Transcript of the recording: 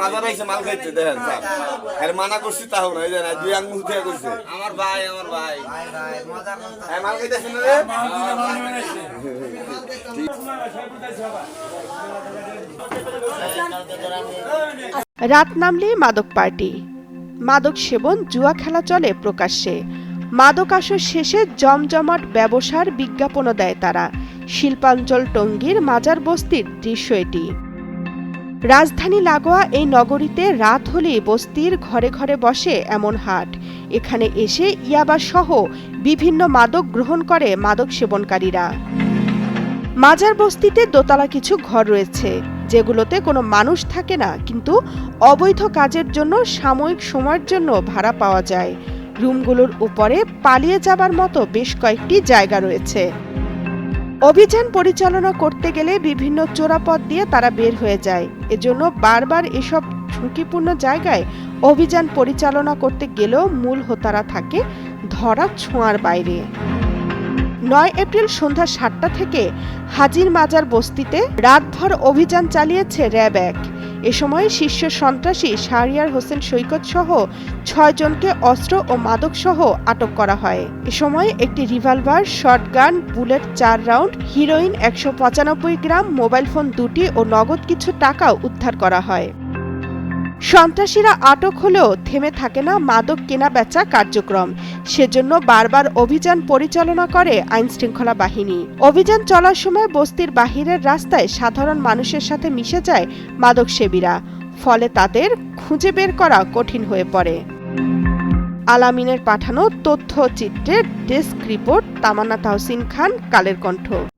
মাজার আইসে মাল খাইতে দেখেন স্যার আর মানা করছি তাও না এই না, দুই আঙ্গুল দিয়ে করছে আমার ভাই আমার ভাই। হ্যাঁ মাল খাইতেছেন না রে? রাত নামলে মাদক পার্টি। মাদক সেবন জুয়া খেলা চলে প্রকাশ্যে। মাদক আসর শেষে জমজমাট ব্যবসার বিজ্ঞাপনও দেয় তারা। শিল্পাঞ্চল টঙ্গীর মাজার বস্তির দৃশ্য এটি। রাজধানী লাগোয়া এই নগরীতে রাত হলেই বস্তির ঘরে ঘরে বসে এমন হাট। এখানে এসে ইয়াবা সহ বিভিন্ন মাদক গ্রহণ করে মাদক সেবনকারীরা। মাজার বস্তিতে দোতলা কিছু ঘর রয়েছে, যেগুলোতে কোনো মানুষ থাকে না, কিন্তু অবৈধ কাজের জন্য সাময়িক সময়ের জন্য ভাড়া পাওয়া যায়। রুমগুলোর উপরে পালিয়ে যাবার মতো বেশ কয়েকটি জায়গা রয়েছে। অভিযান পরিচালনা করতে গেলে বিভিন্ন চোরাপথ দিয়ে তারা বের হয়ে যায়। এজন্য বারবার এসব ঝুঁকিপূর্ণ জায়গায় অভিযান পরিচালনা করতে গেলেও মূল হোতারা থাকে ধরা ছোঁয়ার বাইরে। নয় এপ্রিল সন্ধ্যা সাতটা থেকে হাজির মাজার বস্তিতে রাতভর অভিযান চালিয়েছে র্যাব এক। এ সময় শীর্ষ সন্ত্রাসী শাহরিয়ার হোসেন সৈকত সহ ছয়জনকে অস্ত্র ও মাদক সহ আটক করা হয়। এ সময় একটি রিভলভার, শটগান, বুলেট, চার রাউন্ড, হিরোইন একশো পঁচানব্বই গ্রাম, মোবাইল ফোন দুটি ও নগদ কিছু টাকাও উদ্ধার করা হয়। সন্ত্রাসীরা আটক হলেও থেমে থাকে না মাদক কেনা বেচা কার্যক্রম। সেজন্য বারবার অভিযান পরিচালনা করে আইনশৃঙ্খলা বাহিনী। অভিযান চলার সময় বস্তির বাহিরের রাস্তায় সাধারণ মানুষের সাথে মিশে যায় মাদক সেবীরা। ফলে তাদের খুঁজে বের করা কঠিন হয়ে পড়ে। আলামিনের পাঠানো তথ্যচিত্রের ডেস্ক রিপোর্ট তামান্না তাহসিন খান, কালের কণ্ঠ।